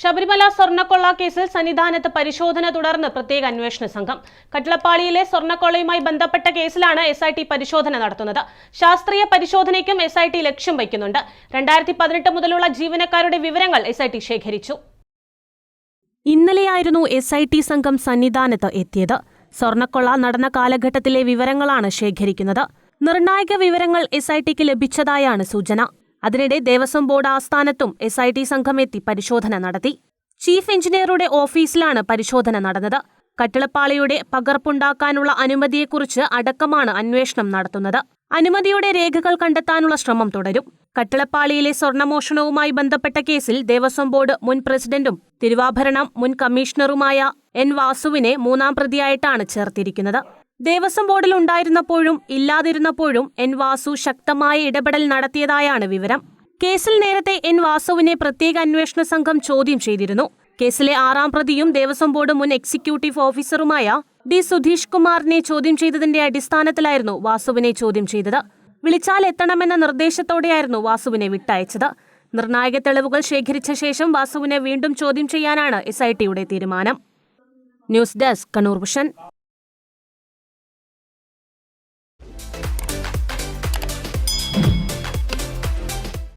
ശബരിമല സ്വർണക്കൊള്ള കേസിൽ സന്നിധാനത്ത് പരിശോധന തുടർന്ന് പ്രത്യേക അന്വേഷണ സംഘം. കട്ടിളപ്പാളിയിലെ സ്വർണക്കൊള്ളയുമായി ബന്ധപ്പെട്ട കേസിലാണ് എസ് ഐ ടി പരിശോധന നടത്തുന്നത്. ശാസ്ത്രീയ പരിശോധനയ്ക്കും എസ് ഐ ടി ലക്ഷ്യം വയ്ക്കുന്നുണ്ട്. രണ്ടായിരത്തി പതിനെട്ട് മുതലുള്ള ജീവനക്കാരുടെ വിവരങ്ങൾ എസ് ഐ ടി ശേഖരിച്ചു. ഇന്നലെയായിരുന്നു എസ് ഐ ടി സംഘം സന്നിധാനത്ത് എത്തിയത്. സ്വർണക്കൊള്ള നടന്ന കാലഘട്ടത്തിലെ വിവരങ്ങളാണ് ശേഖരിക്കുന്നത്. നിർണായക വിവരങ്ങൾ എസ് ഐ ടിക്ക് ലഭിച്ചതായാണ് സൂചന. അതിനിടെ ദേവസ്വം ബോർഡ് ആസ്ഥാനത്തും എസ് ഐ ടി സംഘം എത്തി പരിശോധന നടത്തി. ചീഫ് എഞ്ചിനീയറുടെ ഓഫീസിലാണ് പരിശോധന നടന്നത്. കട്ടിളപ്പാളിയുടെ പകർപ്പുണ്ടാക്കാനുള്ള അനുമതിയെക്കുറിച്ച് അടക്കമാണ് അന്വേഷണം നടത്തുന്നത്. അനുമതിയുടെ രേഖകൾ കണ്ടെത്താനുള്ള ശ്രമം തുടരും. കട്ടിളപ്പാളിയിലെ സ്വർണമോഷണവുമായി ബന്ധപ്പെട്ട കേസിൽ ദേവസ്വം ബോർഡ് മുൻ പ്രസിഡന്റും തിരുവാഭരണം മുൻ കമ്മീഷണറുമായ എൻ വാസുവിനെ മൂന്നാം പ്രതിയായിട്ടാണ് ചേർത്തിരിക്കുന്നത്. ദേവസ്വം ബോർഡിൽ ഉണ്ടായിരുന്നപ്പോഴും ഇല്ലാതിരുന്നപ്പോഴും എൻ വാസു ശക്തമായ ഇടപെടൽ നടത്തിയതായാണ് വിവരം. കേസിൽ നേരത്തെ എൻ വാസുവിനെ പ്രത്യേക അന്വേഷണ സംഘം ചോദ്യം ചെയ്തിരുന്നു. കേസിലെ ആറാം പ്രതിയും ദേവസ്വം ബോർഡ് മുൻ എക്സിക്യൂട്ടീവ് ഓഫീസറുമായ ഡി സുധീഷ് കുമാറിനെ ചോദ്യം ചെയ്തതിന്റെ അടിസ്ഥാനത്തിലായിരുന്നു വാസുവിനെ ചോദ്യം ചെയ്തത്. വിളിച്ചാൽ എത്തണമെന്ന നിർദ്ദേശത്തോടെയായിരുന്നു വാസുവിനെ വിട്ടയച്ചത്. നിർണായക തെളിവുകൾ ശേഖരിച്ച ശേഷം വാസുവിനെ വീണ്ടും ചോദ്യം ചെയ്യാനാണ് എസ് ഐ ടിയുടെ തീരുമാനം. News desk Kannur